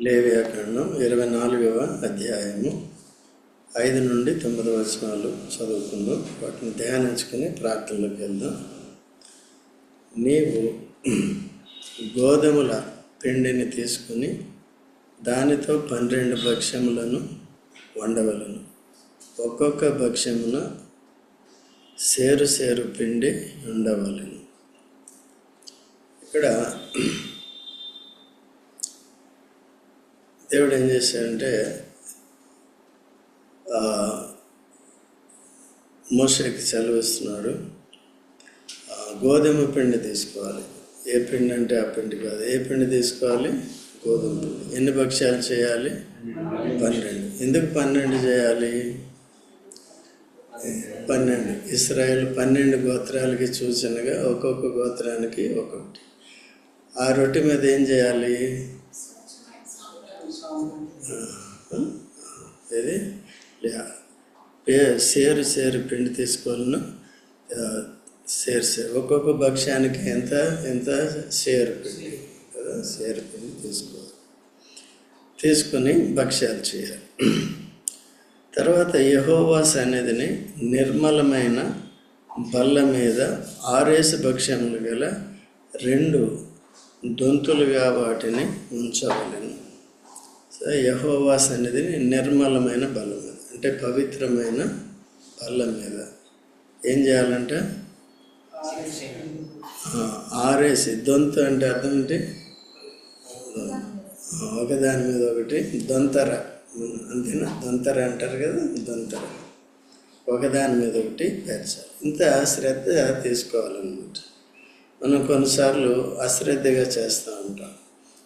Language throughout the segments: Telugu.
లేవ్యాకరణం ఇరవై నాలుగవ అధ్యాయము ఐదు నుండి తొమ్మిది వచనాలు చదువుకుందాం. వాటిని ధ్యానించుకుని ప్రార్థనలోకి వెళ్దాం. నీవు గోధుమల పిండిని తీసుకుని దానితో పన్నెండు భక్ష్యములను వండవలను. ఒక్కొక్క భక్ష్యమున సేరు సేరు పిండి ఉండవలను. ఇక్కడ దేవుడు ఏం చేశాడంటే మోసరికి సెలవిస్తున్నాడు గోధుమ పిండి తీసుకోవాలి. ఏ పిండి అంటే ఆ పిండి కాదు. ఏ పిండి తీసుకోవాలి? గోధుమ పిండి. ఎన్ని భక్ష్యాలు చేయాలి? పన్నెండు. ఎందుకు పన్నెండు చేయాలి? పన్నెండు. ఇస్రాయేల్ పన్నెండు గోత్రాలకి సూచనగా ఒక్కొక్క గోత్రానికి ఒక్కొక్కటి. ఆ రొట్టె మీద ఏం చేయాలి? ఇది సేరు సేరు పిండి తీసుకోవాలను సేరు సేరు ఒక్కొక్క భక్ష్యానికి ఎంత ఎంత సేరు పిండి? కదా సేరు పిండి తీసుకోవాలి. తీసుకొని భక్ష్యాలు చేయాలి. తర్వాత యహోవాస్ అనేదిని నిర్మలమైన బల్ల మీద ఆరేసి భక్ష్యములు గల రెండు దొంతులుగా వాటిని ఉంచవలను. యహోవా సన్నిధిని నిర్మలమైన బల్ల మీద అంటే పవిత్రమైన బల్ల మీద ఏం చేయాలంటే? ఆరేసి దొంతు అంటే అర్థం ఏంటి? ఒకదాని మీద ఒకటి దొంతర. అంతేనా? దొంతర అంటారు కదా దొంతర. ఒకదాని మీద ఒకటి పేర్చాలి. ఇంత శ్రద్ధ తీసుకోవాలన్నమాట. మనం కొన్నిసార్లు అశ్రద్ధగా చేస్తూ ఉంటాం.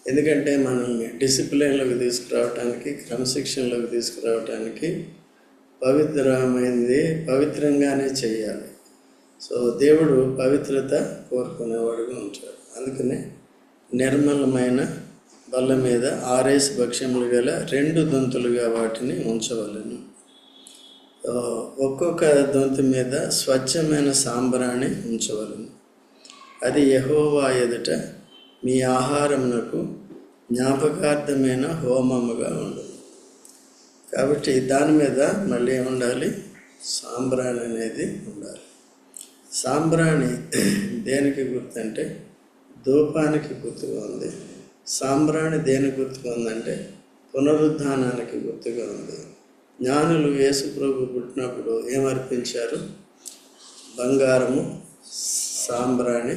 ఎందుకంటే మనల్ని డిసిప్లిన్లోకి తీసుకురావటానికి క్రమశిక్షణలోకి తీసుకురావటానికి పవిత్రమైనది పవిత్రంగానే చేయాలి. సో దేవుడు పవిత్రత కోరుకునేవాడుగా ఉంటాడు అందుకనే నిర్మలమైన బల్ల మీద ఆరేసి భక్ష్యములు గల రెండు దొంతులుగా వాటిని ఉంచవలను. ఒక్కొక్క దొంతి మీద స్వచ్ఛమైన సాంబ్రాన్ని ఉంచవలను. అది యహోవా ఎదుట మీ ఆహారమునకు జ్ఞాపకార్థమైన హోమముగా ఉండదు కాబట్టి దాని మీద మళ్ళీ ఉండాలి సాంబ్రాణి అనేది ఉండాలి. సాంబ్రాణి దేనికి గుర్తంటే ధూపానికి గుర్తుగా ఉంది. సాంబ్రాణి దేనికి గుర్తుగా ఉందంటే పునరుద్ధానానికి గుర్తుగా ఉంది. జ్ఞానులు యేసు ప్రభు పుట్టినప్పుడు ఏమర్పించారు బంగారము సాంబ్రాణి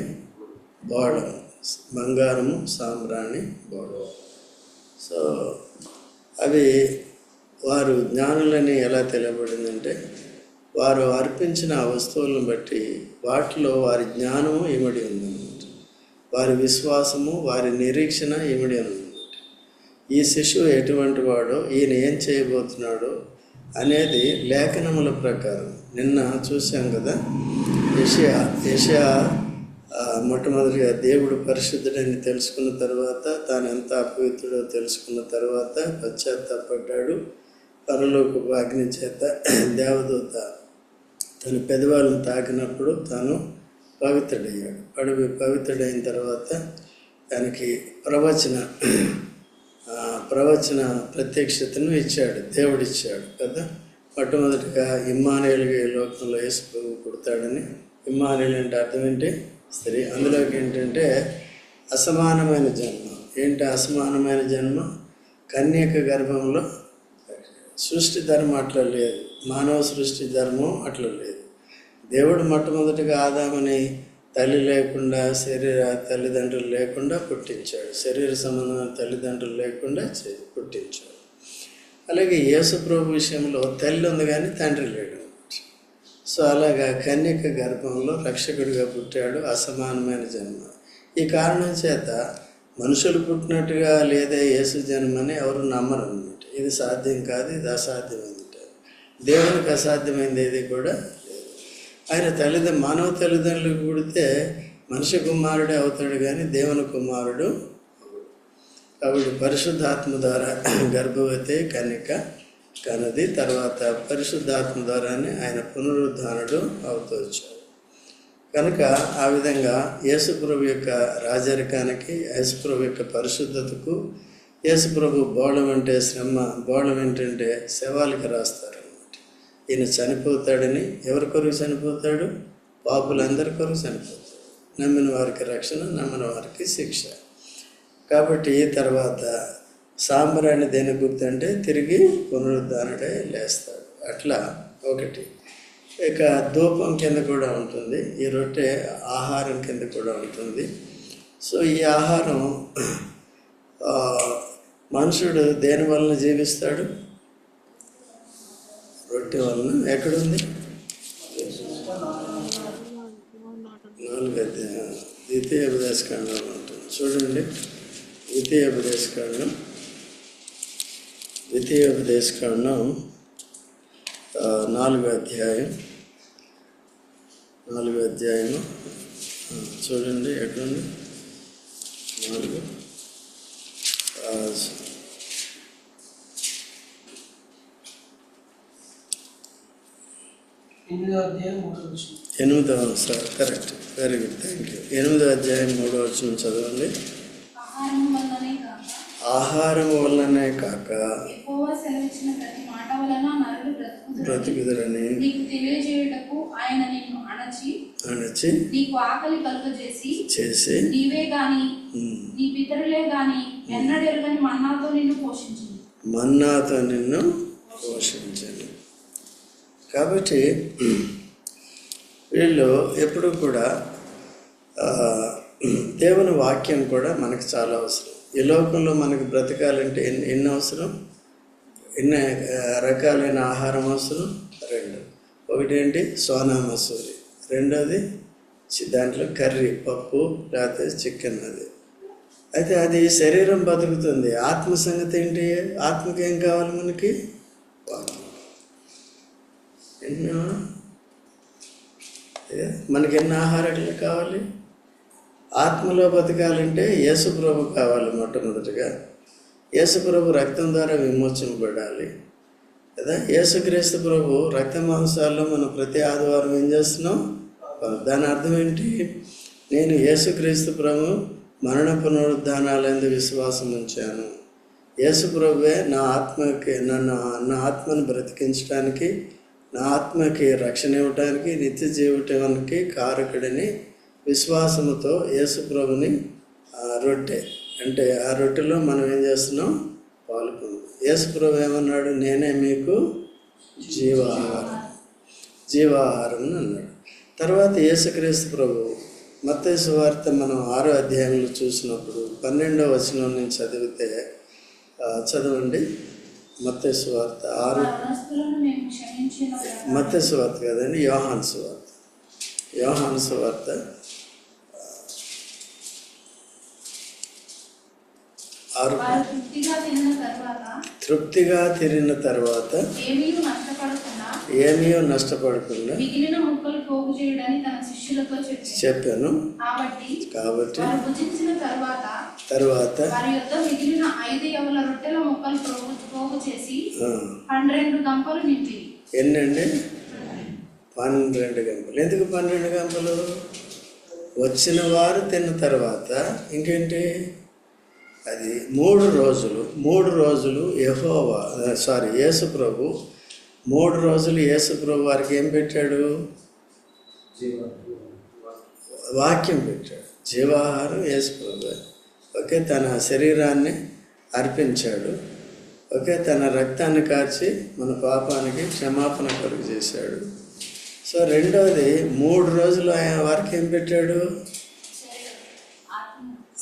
బోడము బంగారము సాంబ్రాణి బోడము సో అవి వారు జ్ఞానులని ఎలా తెలియబడిందంటే వారు అర్పించిన ఆ వస్తువులను బట్టి వాటిలో వారి జ్ఞానము ఇమిడి ఉందన్నమాట. వారి విశ్వాసము వారి నిరీక్షణ ఇమిడి ఉందన్నమాట. ఈ శిశువు ఎటువంటి వాడో ఈయన ఏం చేయబోతున్నాడో అనేది లేఖనముల ప్రకారం నిన్న చూసాం కదా యషియా యషియా మొట్టమొదటిగా దేవుడు పరిశుద్ధుడని తెలుసుకున్న తర్వాత తాను ఎంత అపవిత్రుడో తెలుసుకున్న తర్వాత పశ్చాత్తాపడ్డాడు. పరలోక అగ్ని చేత దేవదూత తన పెదవాళ్ళను తాకినప్పుడు తాను పవిత్రుడయ్యాడు. అడుగు పవిత్రుడైన తర్వాత తనకి ప్రవచన ప్రవచన ప్రత్యక్షతను ఇచ్చాడు. దేవుడిచ్చాడు కదా. మొట్టమొదటిగా ఇమ్మానేలుగా ఈ లోకంలో యేసు కుడతాడని పుడతాడని అంటే అర్థం ఏంటి? స్త్రీ అందులోకి ఏంటంటే అసమానమైన జన్మ. ఏంటి అసమానమైన జన్మ? కన్యక గర్భంలో సృష్టి ధర్మం అట్లా లేదు. మానవ సృష్టి ధర్మం అట్లా లేదు. దేవుడు మొట్టమొదటిగా ఆదామని తల్లి లేకుండా శరీర తల్లిదండ్రులు లేకుండా పుట్టించాడు. శరీర సంబంధమైన తల్లిదండ్రులు లేకుండా చే- పుట్టించాడు. అలాగే యేసు ప్రభు విషయంలో తల్లి ఉంది కానీ తండ్రి లేడు. సో అలాగా కన్యక గర్భంలో రక్షకుడిగా పుట్టాడు అసమానమైన జన్మ. ఈ కారణం చేత మనుషులు పుట్టినట్టుగా లేదా యేసు జన్మని ఎవరు నమ్మరు అన్నమాట ఇది సాధ్యం కాదు ఇది అసాధ్యమైంది దేవునికి అసాధ్యమైంది ఏది కూడా లేదు. ఆయన తల్లిదండ్రులు మానవ తల్లిదండ్రులు పుడితే మనిషి కుమారుడే అవుతాడు కానీ దేవుని కుమారుడు కాబట్టి పరిశుద్ధాత్మ ద్వారా గర్భవతి కన్యక కన్నది తర్వాత పరిశుద్ధాత్మ ద్వారానే ఆయన పునరుద్ధానుడు అవుతూ వచ్చాడు. కనుక ఆ విధంగా యేసుప్రభు యొక్క రాజరికానికి యేసుప్రభు యొక్క పరిశుద్ధతకు యేసుప్రభు బోళం అంటే శ్రమ బోళం ఏంటంటే శవాలకి రాస్తారు అన్నమాట ఈయన చనిపోతాడని ఎవరి కొరకు చనిపోతాడు? పాపులందరి కొరకు చనిపోతాడు. నమ్మిన వారికి రక్షణ నమ్మిన వారికి శిక్ష. కాబట్టి తర్వాత సాంబ్రాణి దేని గుర్తు అంటే తిరిగి పునరుద్ధానుడే లేస్తాడు. అట్లా ఒకటి. ఇక ధూపం కింద కూడా ఉంటుంది. ఈ రొట్టె ఆహారం కింద కూడా ఉంటుంది. సో ఈ ఆహారం మనుషుడు దేని వలన జీవిస్తాడు? రొట్టె వలన. ఎక్కడుంది? నాలుగు ద్వితీయ ఉపదేశకాండంలో ఉంటుంది. చూడండి. ద్వితీయ ఉపదేశకాండం. ద్వితీయ ఆ, నాలుగో అధ్యాయం నాలుగో అధ్యాయం చూడండి ఎక్కడుంది? నాలుగు. ఎనిమిదో ఎనిమిదవ sir correct. Very good thank you ఎనిమిదో అధ్యాయం మూడో వచ్చిన చదవండి. ఆహారం వల్లనే కాక బ్రతుకుదురని తెలియజేయుటకు ఆయన నిన్ను అణచి అణచి నీకు ఆకలి కలుగజేసి చేసి నీవే గాని నీ పితరులే గాని ఎన్నడెరుగని మన్నాతో నిన్ను పోషించింది మన్నాతో నిన్ను పోషించను కాబట్టి వీళ్ళు ఎప్పుడు కూడా దేవుని వాక్యం కూడా మనకు చాలా అవసరం. ఈ లోకంలో మనకు బ్రతకాలంటే ఎన్ని ఎన్ని అవసరం? ఎన్ని రకాలైన ఆహారం అవసరం? రెండు. ఒకటి ఏంటి సోనా మసూరి రెండోది దాంట్లో కర్రీ పప్పు లేకపోతే చికెన్ అది. అయితే అది శరీరం బతుకుతుంది. ఆత్మ సంగతి ఏంటి? ఆత్మకి ఏం కావాలి మనకి? ఎన్నో. మనకి ఎన్ని ఆహారాలు కావాలి? ఆత్మలో బతకాలంటే యేసుప్రభు కావాలి మొట్టమొదటిగా. యేసుప్రభు రక్తం ద్వారా విమోచింపబడాలి. కదా? యేసుక్రీస్తు ప్రభు రక్త మాంసాల్లో మనం ప్రతి ఆదివారం ఏం చేస్తున్నాం? దాని అర్థం ఏంటి? నేను యేసుక్రీస్తు ప్రభు మరణ పునరుద్ధానాలందు విశ్వాసం ఉంచాను. యేసు ప్రభువే నా ఆత్మకి నన్ను నా ఆత్మను బ్రతికించడానికి నా ఆత్మకి రక్షణ ఇవ్వడానికి నిత్య జీవితానికి కారకుడిని విశ్వాసముతో యేసుప్రభుని ఆ, రొట్టె అంటే ఆ రొట్టెలో మనం ఏం చేస్తున్నాం? పాల్గొందాం యేసుప్రభు ఏమన్నాడు? నేనే మీకు జీవాహారం. జీవాహారం అని అన్నాడు. తర్వాత యేసుక్రీస్తు ప్రభు మత్తేసు వార్త మనం ఆరో అధ్యాయంలో చూసినప్పుడు పన్నెండో వచనం నేను చదివితే చదవండి. మత్తేసు వార్త ఆరు రణస్తులను వార్త కదండి యోహాన్ వార్త. యోహాన్ వార్త ఆరు వారు తృప్తిగా తిన్న తర్వాత తృప్తిగా తిరిగిన తర్వాత ఏమీ నష్టపడకుండా ఏమీ నష్టపడకుండా మిగిలిన ముక్కలు పోగు చేయడని తన శిష్యులతో చెప్పారు చెప్పాను కాబట్టి కాబట్టి వారు భుజించిన తర్వాత తర్వాత వారి యొద్ద మిగిలిన ఐదు యవల ముక్కలు పోగు పోగు చేసి ఆ, పన్నెండు గంపలు నింపి. ఎన్నండి? పన్నెండు గంపలు. ఎందుకు పన్నెండు గంపలు? వచ్చిన వారు తిన్న తర్వాత ఇంకేంటి? అది మూడు రోజులు మూడు రోజులు యహోవా సారీ యేసుప్రభు మూడు రోజులు యేసుప్రభు వారికి ఏం పెట్టాడు? వాక్యం పెట్టాడు. జీవాహారం యేసుప్రభు ఓకే తన శరీరాన్ని అర్పించాడు. ఓకే తన రక్తాన్ని కార్చి మన పాపానికి క్షమాపణ కలుగు చేశాడు. సో రెండవది మూడు రోజులు ఆయన వారికి ఏం పెట్టాడు?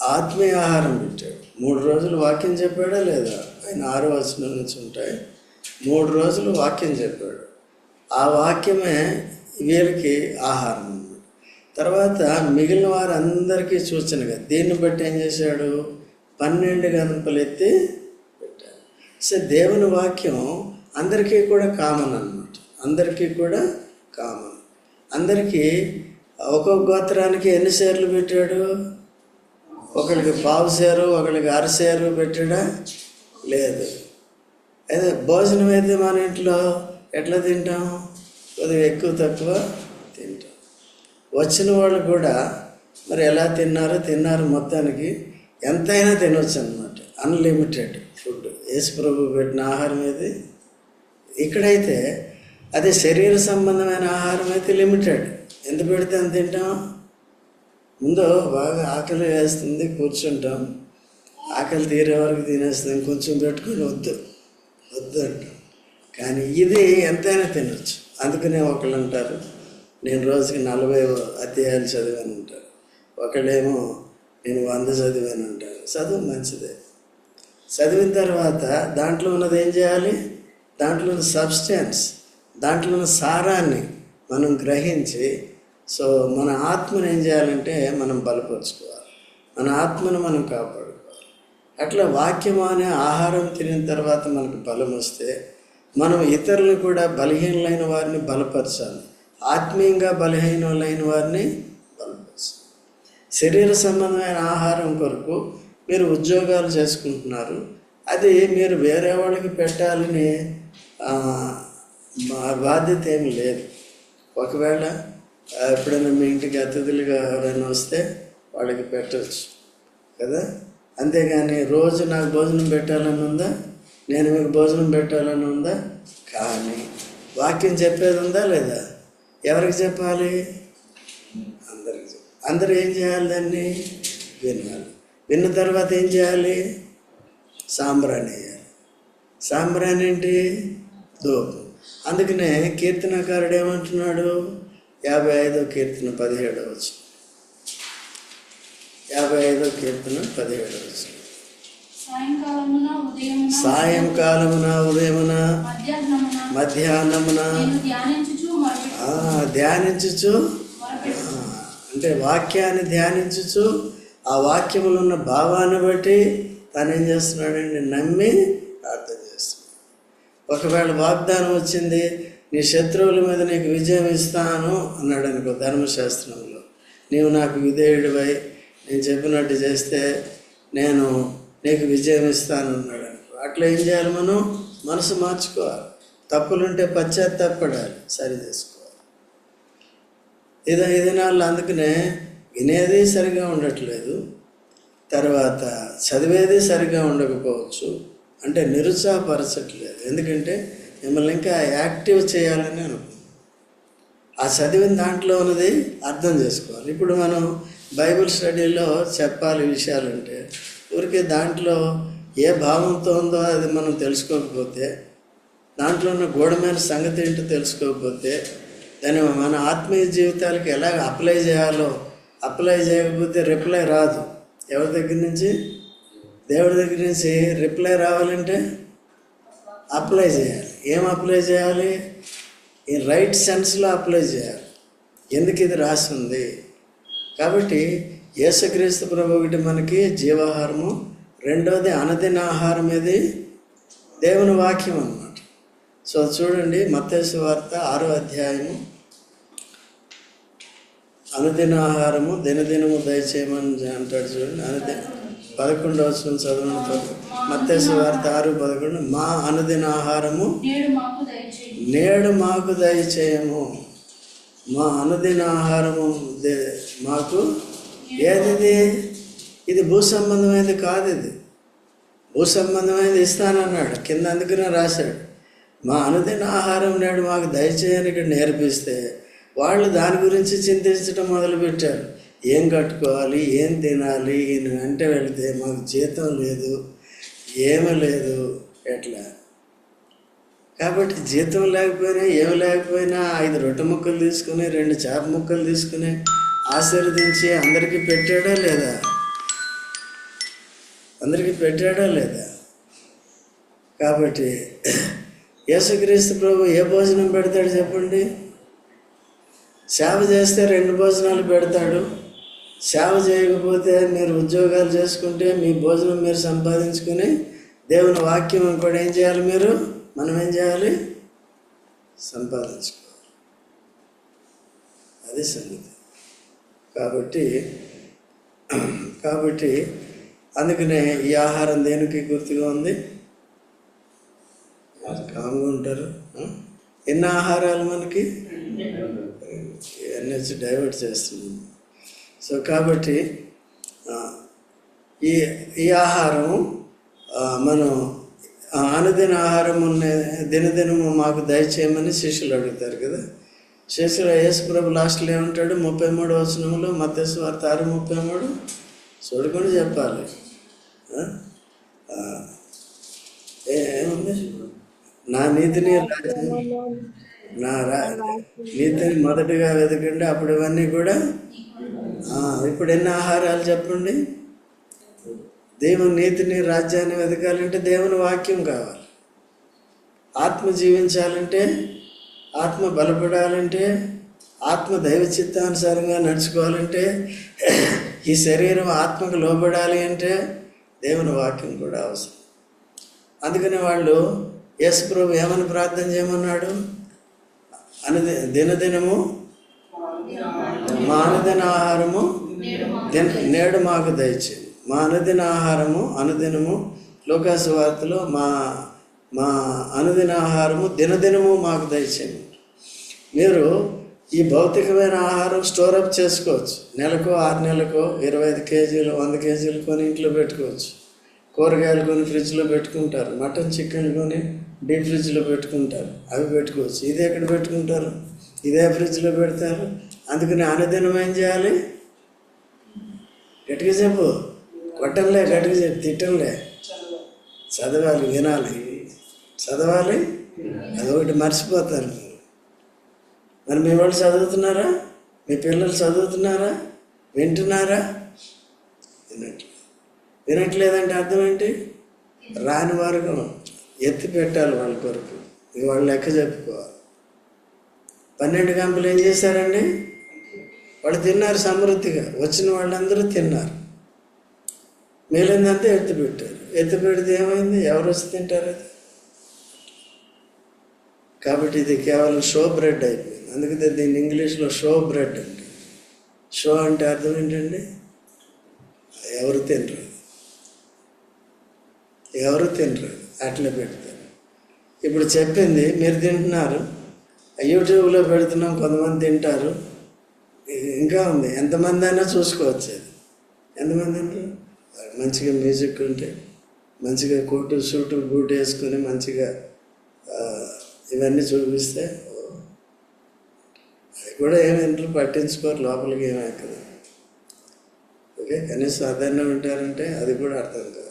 ఆత్మీయ ఆహారం పెట్టాడు. మూడు రోజులు వాక్యం చెప్పాడా లేదా? ఆయన ఆరు వచనం నుంచి ఉంటాయి. మూడు రోజులు వాక్యం చెప్పాడు. ఆ వాక్యమే వీరికి ఆహారం. తర్వాత మిగిలిన వారందరికీ సూచనగా దీన్ని బట్టి ఏం చేశాడు? పన్నెండు గంపలు ఎత్తి పెట్టాడు. సో దేవుని వాక్యం అందరికీ కూడా కామన్ అన్నమాట. అందరికీ కూడా కామన్. అందరికీ ఒక్కొక్క గోత్రానికి ఎన్ని షేర్లు పెట్టాడు? ఒకరికి పావు సేరు ఒకరికి అరసేరు పెట్టడా లేదు. అదే భోజనం అయితే మన ఇంట్లో ఎట్లా తింటాం? కొద్దిగా ఎక్కువ తక్కువ తింటాం. వచ్చిన వాళ్ళు కూడా మరి ఎలా తిన్నారో తిన్నారు మొత్తానికి ఎంతైనా తినవచ్చు అనమాట అన్లిమిటెడ్ ఫుడ్ యేసుప్రభు పెట్టిన ఆహారం ఏది? ఇక్కడైతే అదే శరీర సంబంధమైన ఆహారం అయితే లిమిటెడ్ ఎంత పెడితే అంత తింటాం? ముందు బాగా ఆకలి వేస్తుంది కూర్చుంటాం. ఆకలి తీరే వరకు తినేస్తాం కొంచెం పెట్టుకొని వద్దు. వద్దు అంటాం. కానీ ఇది ఎంతైనా తినొచ్చు. అందుకనే ఒకళ్ళు అంటారు నేను రోజుకి నలభై అధ్యాయాలు చదివాను అంటారు. ఒకళ్ళేమో నేను వంద చదివాను అంటారు. చదువు మంచిదే. చదివిన తర్వాత దాంట్లో ఉన్నది ఏం చేయాలి? దాంట్లో ఉన్న సబ్స్టెన్స్ దాంట్లో ఉన్న సారాన్ని మనం గ్రహించి సో మన ఆత్మను ఏం చేయాలంటే మనం బలపరుచుకోవాలి. మన ఆత్మను మనం కాపాడుకోవాలి. అట్లా వాక్యం అనే ఆహారం తినిన తర్వాత మనకు బలం వస్తే మనం ఇతరులు కూడా బలహీనలైన వారిని బలపరచాలి. ఆత్మీయంగా బలహీనలైన వారిని బలపరచాలి. శరీర సంబంధమైన ఆహారం కొరకు మీరు ఉద్యోగాలు చేసుకుంటున్నారు. అది మీరు వేరే వాళ్ళకి పెట్టాలని మా బాధ్యత ఏమి లేదు. ఒకవేళ ఎప్పుడైనా మీ ఇంటికి అతిథులుగా ఎవరైనా వస్తే వాళ్ళకి పెట్టవచ్చు కదా? అంతేగాని రోజు నాకు భోజనం పెట్టాలని ఉందా? నేను మీకు భోజనం పెట్టాలని ఉందా? కానీ వాక్యం చెప్పేది ఉందా లేదా? ఎవరికి చెప్పాలి? అందరికి చెప్పాలి. అందరూ ఏం చేయాలి దాన్ని? వినాలి. విన్న తర్వాత ఏం చేయాలి? సాంబ్రాణి వేయాలి. సాంబ్రాణి ఏంటి? దోపు అందుకనే కీర్తనకారుడు ఏమంటున్నాడు? యాభై ఐదో కీర్తన పదిహేడవ వచ్చు యాభై ఐదో కీర్తన పదిహేడవ వచ్చు సాయంకాలమున ఉదయమున మధ్యాహ్నమున ధ్యానించుచు అంటే వాక్యాన్ని ధ్యానించుచు ఆ వాక్యములో ఉన్న భావాన్ని బట్టి తను ఏం చేస్తున్నాడండి నమ్మి ప్రార్థన చేస్తున్నాడు. ఒకవేళ వాగ్దానం వచ్చింది నీ శత్రువుల మీద నీకు విజయం ఇస్తాను అన్నాడు అనుకో ధర్మశాస్త్రంలో. నీవు నాకు విధేయుడివై నేను చెప్పినట్టు చేస్తే నేను నీకు విజయం ఇస్తాను అన్నాడు అనుకో అట్లా ఏం చేయాలి మనం? మనసు మార్చుకోవాలి. తప్పులుంటే పశ్చాత్తాపడాలి. సరి చేసుకోవాలి. ఇది ఈ దినాల్లో అందుకనే వినేది సరిగా ఉండట్లేదు. తర్వాత చదివేది సరిగా ఉండకపోవచ్చు. అంటే నిరుత్సాహపరచట్లేదు. ఎందుకంటే మిమ్మల్ని ఇంకా యాక్టివ్ చేయాలని అనుకుంది ఆ చదివిన దాంట్లో ఉన్నది అర్థం చేసుకోవాలి. ఇప్పుడు మనం బైబిల్ స్టడీలో చెప్పాలి విషయాలంటే ఊరికే దాంట్లో ఏ భావంతో ఉందో అది మనం తెలుసుకోకపోతే దాంట్లో ఉన్న గూఢమైన సంగతి ఏంటో తెలుసుకోకపోతే దాన్ని మన ఆత్మీయ జీవితాలకి ఎలా అప్లై చేయాలో అప్లై చేయకపోతే రిప్లై రాదు. ఎవరి దగ్గర నుంచి? దేవుడి దగ్గర నుంచి రిప్లై రావాలంటే అప్లై చేయాలి. ఏం అప్లై చేయాలి? ఈ రైట్ సెన్స్లో అప్లై చేయాలి. ఎందుకు ఇది రాసింది? కాబట్టి యేసుక్రీస్తు ప్రభు ఒకటి మనకి జీవాహారము. రెండోది అనదిన ఆహారం ఇది దేవుని వాక్యం అన్నమాట. సో చూడండి మత్స్సు వార్త ఆరో అధ్యాయము. అనుదిన ఆహారము దినదినము దయచేయమని అంటాడు చూడండి అనుదిన పదకొండవ వచనం చదవడం మత్తేసు వార్త ఆరు పదకొండు. మా అనుదిన ఆహారము నేడు మాకు దయచేయము. మా అనుదిన ఆహారము మాకు ఏదిది? ఇది భూ సంబంధమైనది కాదు ఇది. భూ సంబంధమైనది ఇస్తానన్నాడు. కింద అందుకనే రాశాడు. మా అనుదిన ఆహారం నేడు మాకు దయచేయని ఇక్కడ నేర్పిస్తే వాళ్ళు దాని గురించి చింతించడం మొదలుపెట్టారు. ఏం కట్టుకోవాలి ఏం తినాలి ఈయన వెంట వెళితే మాకు జీతం లేదు ఏమీ లేదు ఎట్లా? కాబట్టి జీతం లేకపోయినా ఏమి లేకపోయినా ఐదు రొట్టె ముక్కలు తీసుకుని రెండు చేప ముక్కలు తీసుకుని ఆశీర్వదించి అందరికీ పెట్టాడా లేదా? అందరికీ పెట్టాడా లేదా? కాబట్టి యేసుక్రీస్తు ప్రభు ఏ భోజనం పెడతాడు చెప్పండి? సేవ చేస్తే రెండు భోజనాలు పెడతాడు. సేవ చేయకపోతే మీరు ఉద్యోగాలు చేసుకుంటే మీ భోజనం మీరు సంపాదించుకుని దేవుని వాక్యం కూడా ఏం చేయాలి మీరు మనం ఏం చేయాలి సంపాదించుకోవాలి అది సంగతి కాబట్టి కాబట్టి అందుకనే ఈ ఆహారం దేనికి గుర్తుగా ఉంది కామ్గా ఉంటారు ఎన్ని ఆహారాలు మనకి ఇవన్నీ వచ్చి డైవర్ట్ చేస్తుంది సో కాబట్టి ఈ ఈ ఆహారం మనం అనుదిన ఆహారం ఉన్న దినదినము మాకు దయచేయమని శిష్యులు అడుగుతారు కదా. శిష్యులు యేసుప్రభు లాస్ట్లో ఏమంటాడు? ముప్పై మూడు వచనంలో మత్స్సు వార్త ఆరు ముప్పై మూడు చూడకుండా చెప్పాలి. ఏముంది? నా నీతిని నా రా నీతిని మొదటిగా వెతకండి అప్పుడు ఇవన్నీ కూడా ఇప్పుడు ఎన్ని ఆహారాలు చెప్పండి? దేవుని నీతిని రాజ్యాన్ని వెతకాలంటే దేవుని వాక్యం కావాలి. ఆత్మ జీవించాలంటే ఆత్మ బలపడాలంటే ఆత్మ దైవ చిత్తానుసారంగా నడుచుకోవాలంటే ఈ శరీరం ఆత్మకు లోబడాలి అంటే దేవుని వాక్యం కూడా అవసరం. అందుకని వాళ్ళు యేసుప్రభు ఏమని ప్రార్థన చేయమన్నాడు? అనుది దినదినము? మా అనుదిన ఆహారము? నేడు మాకు దయచేయండి మా అనుదిన ఆహారము అనుదినము లోకాసు వార్తలో మా మా అనుదిన ఆహారము దినదినము మాకు దయచేయండి మీరు ఈ భౌతికమైన ఆహారం స్టోర్ అప్ చేసుకోవచ్చు. నెలకు ఆరు నెలలకు ఇరవై ఐదు కేజీలు వంద కేజీలు కొని ఇంట్లో పెట్టుకోవచ్చు. కూరగాయలు కొని ఫ్రిడ్జ్లో పెట్టుకుంటారు. మటన్ చికెన్ కొని డీప్ ఫ్రిడ్జ్లో పెట్టుకుంటారు. అవి పెట్టుకోవచ్చు. ఇది ఎక్కడ పెట్టుకుంటారు? ఇదే ఫ్రిడ్జ్లో పెడతారు. అందుకని అనుదినం ఏం చేయాలి? గట్టిగా చెప్పు. కొట్టంలే గట్టిగా చెప్పు. తిట్టంలే. చదవాలి వినాలి. చదవాలి? అదొకటి మర్చిపోతారు మరి. మీ వాళ్ళు చదువుతున్నారా? మీ పిల్లలు చదువుతున్నారా? వింటున్నారా? వినట్లేదు వినట్లేదంటే అర్థం ఏంటి? రాని వరకు ఎత్తి పెట్టాలి వాళ్ళ కొరకు. ఇక వాళ్ళు లెక్క చెప్పుకోవాలి. పన్నెండు గంపలు ఏం చేశారండి? వాళ్ళు తిన్నారు సమృద్ధిగా. వచ్చిన వాళ్ళందరూ తిన్నారు. మిగిలిందంతా ఎత్తి పెట్టారు. ఎత్తి పెడితే ఏమైంది? ఎవరు వచ్చి తింటారు అది? కాబట్టి ఇది కేవలం షో బ్రెడ్ అయిపోయింది. అందుకే దీన్ని ఇంగ్లీష్లో షో బ్రెడ్ అండి. షో అంటే అర్థం ఏంటండి? ఎవరు తినరు. ఎవరు తినరు. అట్లా పెడతారు. ఇప్పుడు చెప్పింది మీరు తింటున్నారు. యూట్యూబ్లో పెడుతున్నాం కొంతమంది తింటారు. ఇంకా ఉంది. ఎంతమంది అయినా చూసుకోవచ్చు అది. ఎంతమంది అంటారు మంచిగా మ్యూజిక్ ఉంటే మంచిగా కోటు సూటు బూట్ వేసుకొని మంచిగా ఇవన్నీ చూపిస్తే అది కూడా ఏమి ఇంటర్ పట్టించుకోరు లోపలికి ఏమి ఎక్కదు. ఓకే? కనీసం అదన్నా ఉంటారంటే అది కూడా అర్థం కాదు.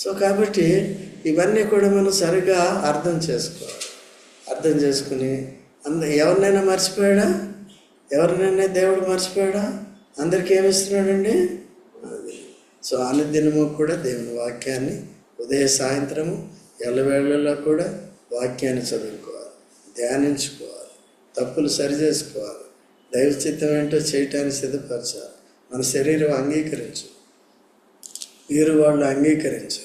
సో కాబట్టి ఇవన్నీ కూడా మనం సరిగా అర్థం చేసుకోవాలి అర్థం చేసుకుని అంద ఎవరినైనా మర్చిపోయాడా? ఎవరినైనా దేవుడు మర్చిపోయాడా? అందరికీ ఏమిస్తున్నాడండి అది. సో అనుదినము కూడా దేవుని వాక్యాన్ని ఉదయ సాయంత్రము ఎల్లవేళలో కూడా వాక్యాన్ని చదువుకోవాలి ధ్యానించుకోవాలి తప్పులు సరి చేసుకోవాలి ఏంటో చేయటానికి సిద్ధపరచాలి. మన శరీరం అంగీకరించు వీరు వాళ్ళు అంగీకరించు.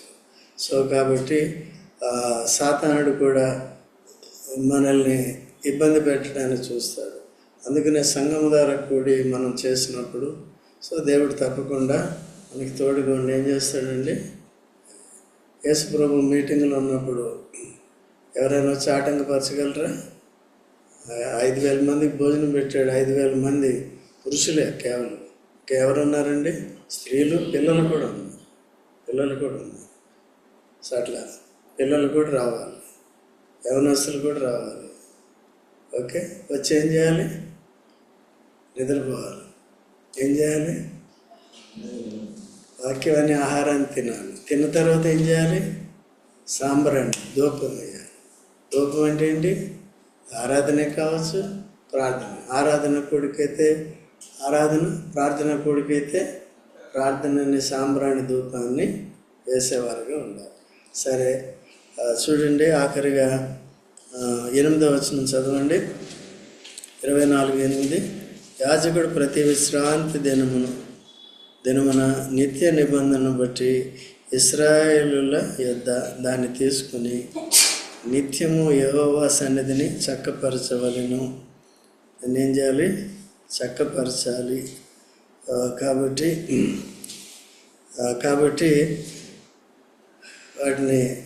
సో కాబట్టి సాతానుడు కూడా మనల్ని ఇబ్బంది పెట్టడానికి చూస్తాడు. అందుకనే సంఘం ద్వారా కూడి మనం చేసినప్పుడు సో దేవుడు తప్పకుండా మనకి తోడుగా ఉండి ఏం చేస్తాడండి? యేసుప్రభు మీటింగ్లో ఉన్నప్పుడు ఎవరైనా వచ్చి ఆటంకపరచగలరా? ఐదు వేల మందికి భోజనం పెట్టాడు. ఐదు వేల మంది పురుషులే కేవలం. ఎవరున్నారండి స్త్రీలు పిల్లలు కూడా ఉన్నారు. పిల్లలు కూడా ఉన్నారు. సో అట్లా. పిల్లలు కూడా రావాలి. యవనస్తులు కూడా రావాలి. ఓకే? వచ్చి ఏం చేయాలి? నిద్రపోవాలి. ఏం చేయాలి? వాక్యం అనే ఆహారాన్ని తినాలి. తిన్న తర్వాత ఏం చేయాలి? సాంబ్రాణి ధూపం వేయాలి. ధూపం అంటే ఏంటి? ఆరాధనే కావచ్చు ప్రార్థన. ఆరాధన కొడుకైతే ఆరాధన ప్రార్థన కొడుకైతే ప్రార్థన అనే సాంబ్రాణి ధూపాన్ని వేసేవారుగా ఉండాలి. సరే. చూడండి ఆఖరిగా ఎనిమిదో వచనం చదవండి. ఇరవై నాలుగు ఎనిమిది. యాజకుడు ప్రతి విశ్రాంతి దినమును దినమున నిత్య నిబంధనను బట్టి ఇస్రాయేలుల యొద్ద దాన్ని తీసుకుని నిత్యము యహోవా సన్నిధిని చక్కపరచవలను. దాన్ని ఏం చేయాలి? చక్కపరచాలి. కాబట్టి కాబట్టి వాటిని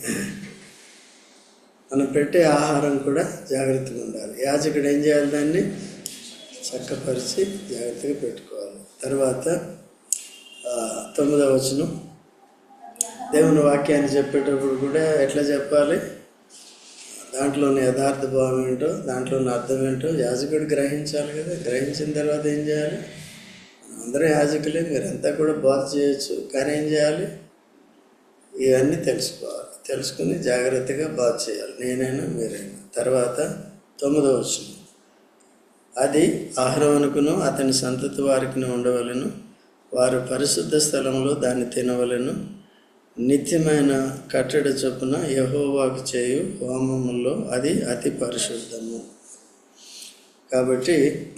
మనం పెట్టే ఆహారం కూడా జాగ్రత్తగా ఉండాలి. యాజకుడు ఏం చేయాలి దాన్ని? చక్కపరిచి జాగ్రత్తగా పెట్టుకోవాలి. తర్వాత తొమ్మిదవ వచనం. దేవుని వాక్యాన్ని చెప్పేటప్పుడు కూడా ఎట్లా చెప్పాలి? దాంట్లోని యథార్థ భావం ఏంటో దాంట్లోని అర్థం ఏంటో యాజకుడు గ్రహించాలి కదా. గ్రహించిన తర్వాత ఏం చేయాలి? అందరం యాజకులే మీరంతా కూడా బాధ చేయొచ్చు. కానీ ఏం చేయాలి? ఇవన్నీ తెలుసుకోవాలి. తెలుసుకుని జాగ్రత్తగా బాధ చేయాలి. నేనైనా మీరైనా. తర్వాత తొమ్మిదో వచ్చింది అది ఆహ్రవనుకును అతని సంతతి వారికి ఉండవలను. వారు పరిశుద్ధ స్థలంలో దాన్ని తినవలను. నిత్యమైన కట్టడి చొప్పున యహోవాకు చేయు హోమములో అది అతి పరిశుద్ధము. కాబట్టి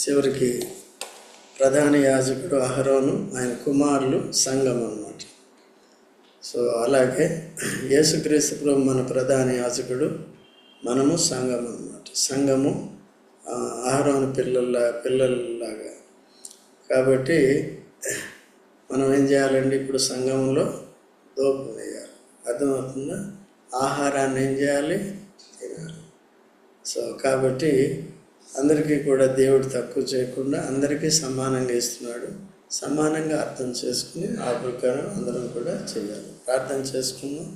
చివరికి ప్రధాన యాజకుడు అహరోను ఆయన కుమారులు సంఘం అన్నమాట. సో అలాగే యేసుక్రీస్తు ప్రభు మన ప్రధాన యాజకుడు మనము సంఘం అన్నమాట. సంఘము ఆహారం పిల్లల్లా పిల్లల పిల్లల్లాగా. కాబట్టి మనం ఏం చేయాలండి? ఇప్పుడు సంఘంలో దోపు వేయాలి. అర్థమవుతుందా? ఆహారాన్ని ఏం చేయాలి? తినాలి. సో కాబట్టి అందరికీ కూడా దేవుడు తక్కువ చేయకుండా అందరికీ సమానంగా ఇస్తున్నాడు. సమానంగా అర్థం చేసుకుని ఆ ప్రకారం అందరం కూడా చేయాలి. ప్రార్థన చేసుకుందాం